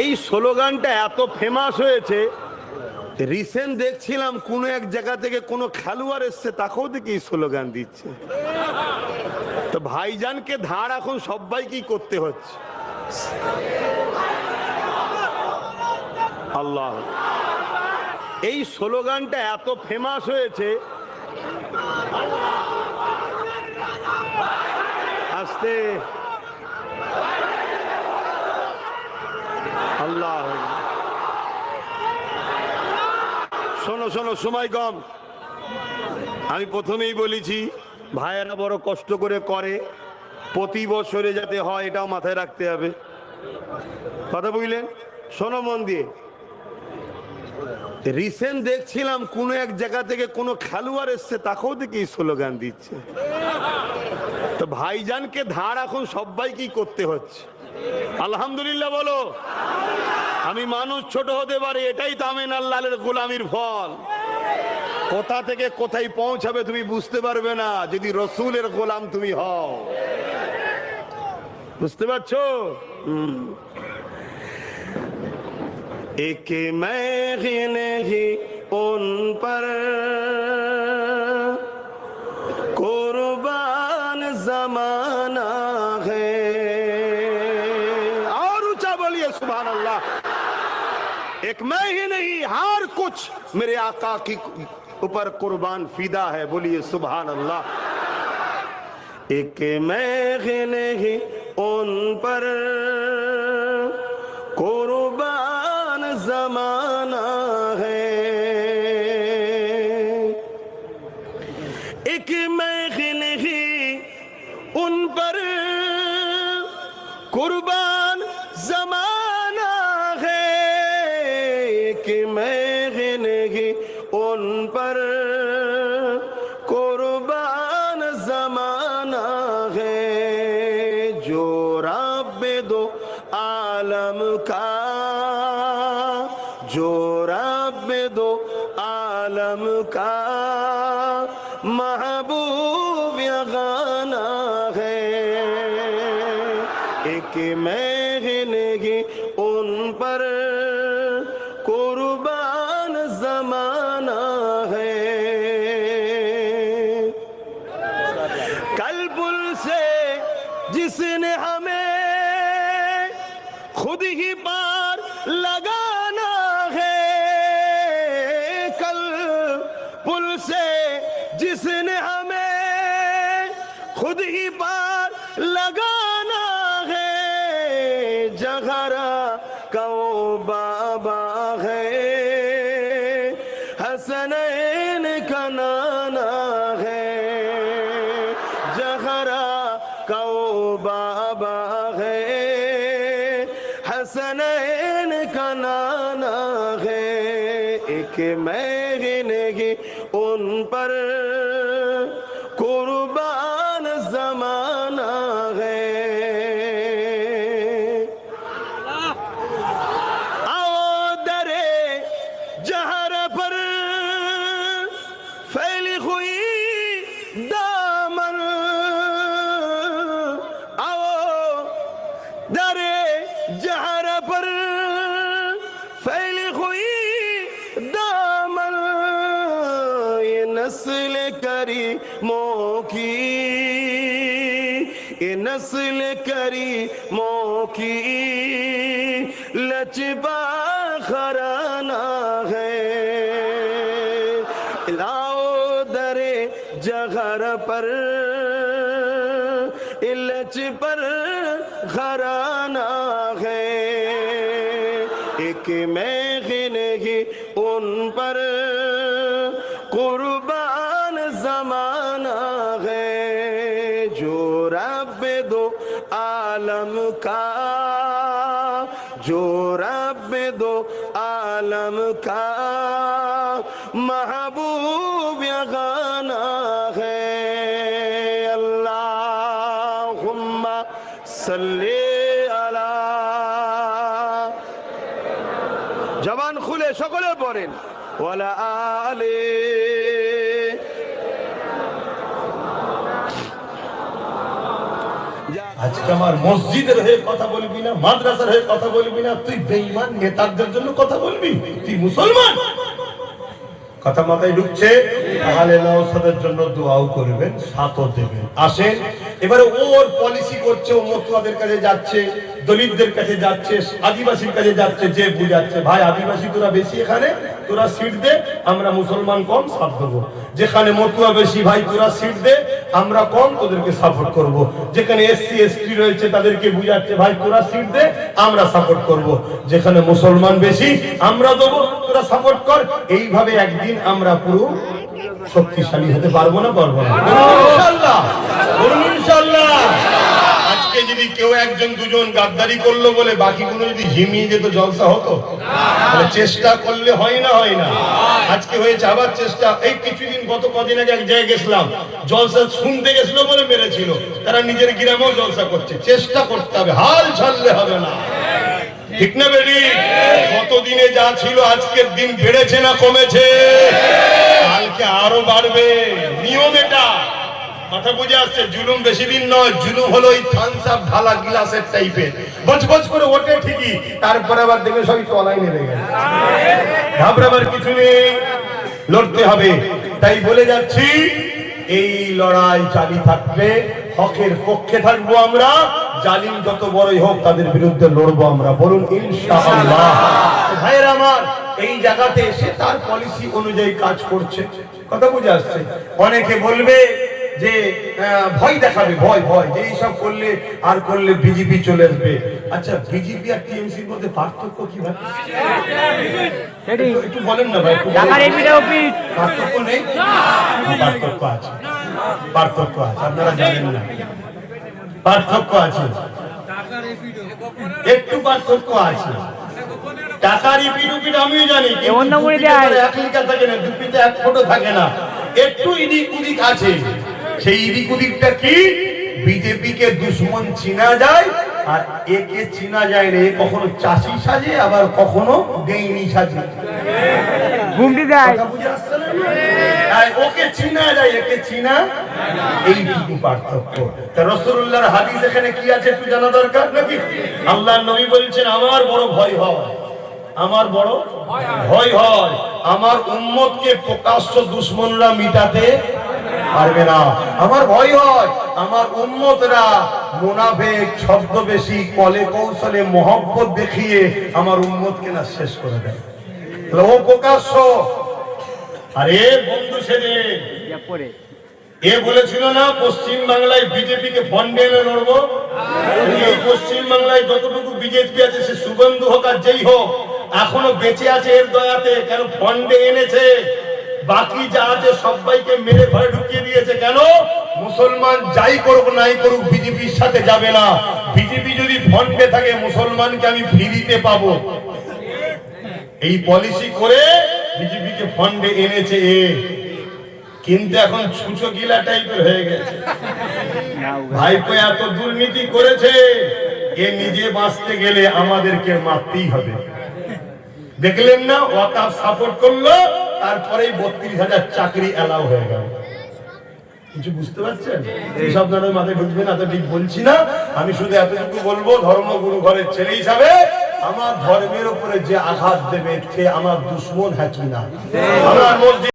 এই স্লোগানটা এত ফেমাস হয়েছে রিসেন্ট দেখছিলাম, কোনো এক জায়গা থেকে কোনো খেলোয়াড় এসছে, তাকেও দেখি স্লোগান দিচ্ছে। তো ভাইজানকে ধার এখন সবাইকেই করতে হচ্ছে। আল্লাহ। এই স্লোগানটা এত ফেমাস হয়েছে, আস্তে। আল্লাহ। শোনো শোনো, সময় কম। আমি প্রথমেই বলেছি, ভাইয়েরা বড় কষ্ট করে করে। প্রতি বছরে যাতে হয়, এটাও মাথায় রাখতে হবে। কথা বুঝলেন? শোনো মন দিয়ে। রিসেন্ট দেখছিলাম, কোনো এক জায়গা থেকে কোনো খেলোয়াড় এসছে, তাকেও দেখি স্লোগান দিচ্ছে। তো ভাইজানকে ধার এখন সবাইকেই করতে হচ্ছে। আলহামদুলিল্লাহ বলো আমি মানুষ ছোট হতে পারি এটাই তামিন আল্লাহের গোলামির ফল কোথা থেকে কোথায় পৌঁছাবে তুমি বুঝতে পারবে না যদি রসুলের গোলাম তুমি হও বুঝতে পারছো হুম। एक मैं नहीं उन पर एक मैं ही नहीं, हर कुछ। मेरे आका की ऊपर कुर्बान फिदा है, बोलिए सुबह अल्लाह एक मैं ही नहीं, उन पर कुर्बान जमाना है। एक मैं ही नहीं, उन पर कुर्बान जमाना يقبض عالم کا جو ربد عالم کا محبوب یا غانا ہے ایک مہنگی ان پر हसनैन का नाना है जहरा कौ बाबा है हसनैन का नाना है एक मैं ही नहीं उन पर फैली हुई दामन आओ दरे जहर पर फैली हुई दामन ये नस्ल करी मोकी ये नस्ल करी मोकी लचबा खराना है इलच पर घराना है एक मैं ही नहीं उन पर कुर्बान जमाना है जो रब दो आलम का जो रब दो आलम का সাল্লি জবান খুলে সকলে পড়েন। আলে আজকে আমার মসজিদের হয়ে কথা বলবি না, মাদ্রাসার হয়ে কথা বলবি না, তুই বেইমান নেতাদের জন্য কথা বলবি, তুই মুসলমান। কথা মাথায় ঢুকছে, তাহলে নওসাদের জন্য দোয়াও করবেন সাথও দেবেন। আসে, এবারে ওর পলিসি করছে, ও মতুয়াদের কাছে যাচ্ছে, দলিতদের কাছে যাচ্ছে, আদিবাসীর কাছে যাচ্ছে, যে বুঝাচ্ছে, ভাই, আদিবাসী তোরা বেশি এখানে তোরা সিট দে, আমরা মুসলমান কম সাথ দেবো। যেখানে মতুয়া বেশি, ভাই, তোরা সিট দে, আমরা কম তোদেরকে সাপোর্ট করব। যেখানে এসসি এসটি রয়েছে, তাদেরকে বুঝাচ্ছে, ভাই, তোরা সিট দে, আমরা সাপোর্ট করব। যেখানে মুসলমান বেশি, আমরা দেবো, তোরা সাপোর্ট কর। এইভাবে একদিন আমরা পুরো শক্তিশালী হতে পারব না পারব না। আজকে যদি কেউ একজন দুজন গাদ্দারি করল বলে বাকিগুলো যদি ঝিমিয়ে যেত, জলসা হতো? চেষ্টা করলে হয় না হয় না। আজকে হয়েছে আবার চেষ্টা। এই কিছুদিন গত কদিন আগে এক জায়গায় গেছিলাম। জলসা শুনতে গেছিল বলে মেরেছিল। তারা নিজের গ্রামেও জলসা করছে। চেষ্টা করতে হবে। হাল ছাড়লে হবে না। ঠিক না বেরি কতদিনে যা ছিল আজকের দিন বেড়েছে না কমেছে? কথা বুঝে আসছে, জুলুম বেশি দিন নয়, জুলুম হলো ওই থামস আপ ঢালা গিলাসের টাইপের বচ করে ওঠে ঠিকই, তারপরে আবার দেখবে সবই তলায় নেমে গেছে। ঘাবড়াবার কিছু নেই, লড়তে হবে। তাই বলে যাচ্ছি, এই লড়াই চালি থাকবে হকের পক্ষে থাকব আমরা, জালিম যত বড়ই হোক তাদের বিরুদ্ধে লড়বো আমরা। বলুন, ইনশাআল্লাহ। ভাইয়ের আমার, এই জায়গাতে এসে তার পলিসি অনুযায়ী কাজ করছে। কথা বুঝে আসছে। অনেকে বলবে যে ভয় দেখাবে ভয় ভয় যে এইসব করলে আর করলে বিজেপি চলে আসবে। আচ্ছা বিজেপি আর টিএমসির মধ্যে পার্থক্য কি ভাই? একটু- বলেন না ভাই পার্থক্য নেই? পার্থক্য আছে। পার্থক্য আছে আপনারা জানেন না। পার্থক্য আছে। একটু পার্থক্য আছে। টাকার ইপিট উপিট আমিও জানি। এক লিটার থাকে না দুপিতে এক ফোটো থাকে না। একটু ইদিক উদিক আছে। সেই ইদিক উদিকটা কি? বিজেপি কে দুশ্মন চিনা যায় আর একে চিনা যায় রে কখনো চাষি সাজে আবার কখনো ডেইনি সাজে। ঘুমটি ওকে চিনা যায় একে চিনা এইটুকু পার্থক্য। তা রসুল্লাহর হাদিস এখানে কি আছে একটু জানা দরকার নাকি? আল্লাহ নবী বলছেন আমার বড় ভয় হয়। আমার বড় ভয় হয়। আমার উম্মতকে প্রকাশ্য দুশ্মনরা মিটাতে পারবে না। আমার ভয় হয় আমার উম্মতরা মুনাফেক ছদ্মবেশী কলে কৌশলে মহব্বত দেখিয়ে আমার উম্মতকে না শেষ করে দেয়। ও প্রকাশ্য। আরে বন্ধু সেদিন এ বলেছিল না পশ্চিম বাংলায় বিজেপি কে ফন্ডে এনে লড়বো? এই পশ্চিম বাংলায় যতটুকু বিজেপি আছে সে সুগন্ধু হোক আর যেই হোক এখনও বেঁচে আছে এর দয়াতে কেন ফন্ডে এনেছে। বাকি যা আছে সবাইকে মেরে ঘরে ঢুকিয়ে দিয়েছে কেন? মুসলমান যাই করুক, নাই করুক, বিজেপির সাথে যাবে না। বিজেপি যদি ফন্ডে থাকে, মুসলমানকে আমি ফিরিতে পাবো। এই পলিসি করে বিজেপিকে ফন্ডে এনেছে এ। কিন্তু এখন ছুঁচো গিলা টাইপের হয়ে গেছে। ভাইপো এত দুর্নীতি করেছে, এ নিজে বাঁচতে গেলে আমাদেরকে মারতেই হবে। দেখলেন না, ওয়াকাফ সাপোর্ট করল তারপরেই বত্রিশ হাজার চাকরি অ্যালাউ হয়ে গেল। কিছু বুঝতে পারছেন? এইসব আপনাদের মাথায় ঢুকবে না তো ঠিক বলছি না। আমি শুধু এতটুকু বলব ধর্মগুরু ঘরের ছেলে হিসাবে আমার ধর্মের উপরে যে আঘাত দেবে সে আমার দুশ্মন হ্যাঁ না। আমার মসজিদ